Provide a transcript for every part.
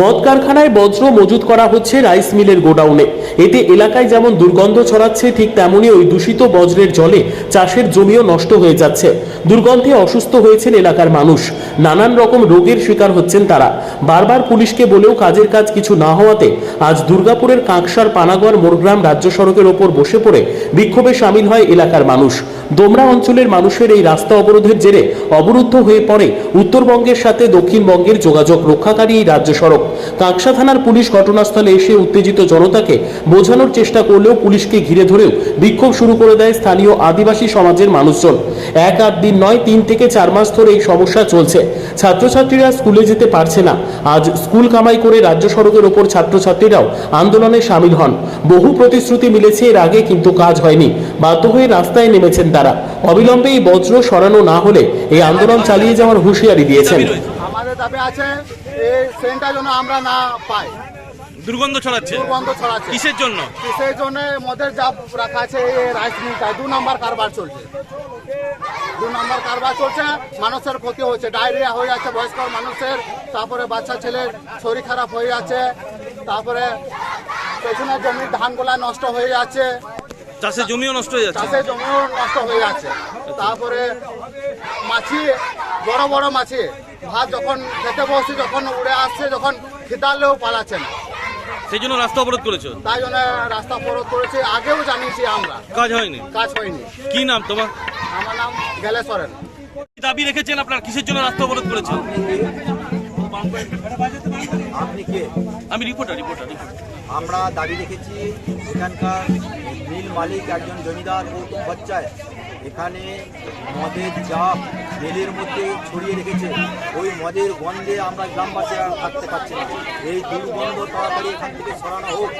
মদ কারখানায় বজ্র মজুত করা হচ্ছে রাইস মিলের গোডাউনে। এতে এলাকায় যেমন দুর্গন্ধ ছড়াচ্ছে, ঠিক তেমনি ওই দূষিত বজ্রের জলে চাষের জমিও নষ্ট হয়ে যাচ্ছে। দুর্গন্ধে অসুস্থ হয়েছেন এলাকার মানুষ। নানান রকম রোগের শিকার হচ্ছেন তারা। বারবার পুলিশকে বলেও কাজের কাজ কিছু না হওয়াতে আজ দুর্গাপুরের কাঁকসার পানাগড় মোরগ্রাম রাজ্য সড়কের ওপর বসে পড়ে বিক্ষোভে সামিল হয় এলাকার মানুষ। দোমরা অঞ্চলের মানুষের এই রাস্তা অবরোধের জেরে অবরুদ্ধ হয়ে পড়ে উত্তরবঙ্গের সাথে দক্ষিণবঙ্গের যোগাযোগ রক্ষাকারী এই রাজ্য সড়ক। কাঁকসা থানার পুলিশ ঘটনাস্থলে এসে উত্তেজিত জনতাকে বোঝানোর চেষ্টা করলেও পুলিশকে ঘিরে ধরেও বিক্ষোভ শুরু করে দেয় স্থানীয় আদিবাসী সমাজের মানুষজন। এক আট দিন নয়, তিন থেকে চার মাস ধরে এই সমস্যা চলছে। ছাত্রছাত্রীরা স্কুলে যেতে পারছে না। আজ স্কুল কামাই করে রাজ্য সড়কের ওপর ছাত্রছাত্রীরাও আন্দোলনে সামিল হন। বহু প্রতিশ্রুতি মিলেছে এর আগে, কিন্তু কাজ হয়নি। বাধ্য হয়ে রাস্তায় নেমেছেন তারা। অবিলম্বে এই বজ্র সরানো না হলে এই আন্দোলন চালিয়ে যাওয়ার হুঁশিয়ারি দিয়েছেন। দাবি আছে এই সেন্টটা যেন আমরা না পাই। দুর্গন্ধ ছড়াচ্ছে? দুর্গন্ধ ছড়াচ্ছে। কিসের জন্য? সেই জন্য? মদের জাপ রাখা আছে এই রাইস মিলটায় দু নম্বর কারবার চলছে। দু নম্বর কারবার চলছে মানুষের ক্ষতি হচ্ছে। ডায়রিয়া হয়ে যাচ্ছে বয়স্ক মানুষের। তারপরে বাচ্চা ছেলের শরীর খারাপ হয়ে যাচ্ছে। তারপরে পেছনের জমির ধানগুলা নষ্ট হয়ে যাচ্ছে। চাষের জমিও নষ্ট হয়ে যাচ্ছে। চাষের জমিও নষ্ট হয়ে যাচ্ছে। তারপরে মাছি বড় বড় মাছি ভাত যখন খেতে বসছি যখন উড়ে আসছে যখন খিতালেও পালাচ্ছে না। সেই জন্য রাস্তা অবরোধ করেছ? তাই জন্য রাস্তা অবরোধ করেছি। আগেও জানিয়েছি আমরা। কাজ হয়নি? কাজ হয়নি। কি নাম তোমার? আমার নাম গেলেশ্বরেন। কি দাবি রেখেছেন আপনার? কিসের জন্য রাস্তা অবরোধ করেছেন? আমি রিপোর্টার রিপোর্টার আমরা দাবি রেখেছি এখানকার মিল মালিক একজন জমিদার গৌতম বচ্চায় এখানে মদের জাপ রেলের মধ্যে ছড়িয়ে রেখেছে। ওই মদের গন্ধে আমরা গ্রামবাসী আর থাকতে পারছি না। এই দুর্গন্ধ তাড়াতাড়ি এখান থেকে সরানো হোক।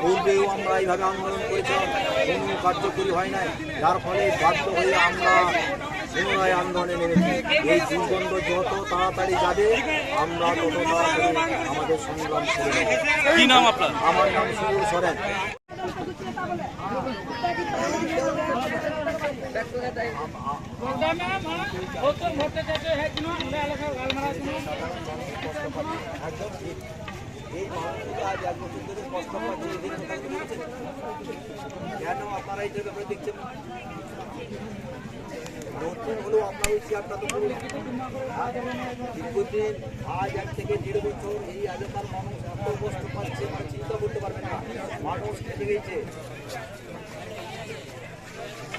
পূর্বেও আমরা এইভাবে আন্দোলন করেছিলাম কোনো কার্যকরী হয় নাই। যার ফলে বাধ্য হয়ে আমরা পুনরায় আন্দোলনে নেমেছি। এই দুর্গন্ধ যত তাড়াতাড়ি যাবে আমরা তত তাড়াতাড়ি আমাদের সংগ্রাম শুরু আমার নাম সুনীল সরেন। আজ এক বছর ধরে কষ্ট আপনারা এই ব্যাপারে দেখছেন? নতুন হলেও আপনার ওই চেয়ারটা তো পুরো? দীর্ঘদিন আজ এক থেকে দেড় বছর এই এলাকার মানুষ এত কষ্ট পাচ্ছে মানে চিন্তা করতে পারবে না মানুষ খেতে গেছে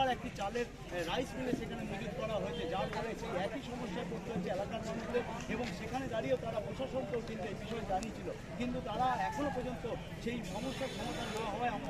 এবার একটি চালের রাইস মিলে সেখানে মজুত করা হয়েছে, যার ফলে সেই একই সমস্যায় পড়তে হচ্ছে এলাকার মানুষদের এবং সেখানে দাঁড়িয়েও তারা প্রশাসনকেও কিন্তু এই বিষয়ে জানিয়েছিল। কিন্তু তারা এখনও পর্যন্ত সেই সমস্যার সমাধান না হওয়ায় আমরা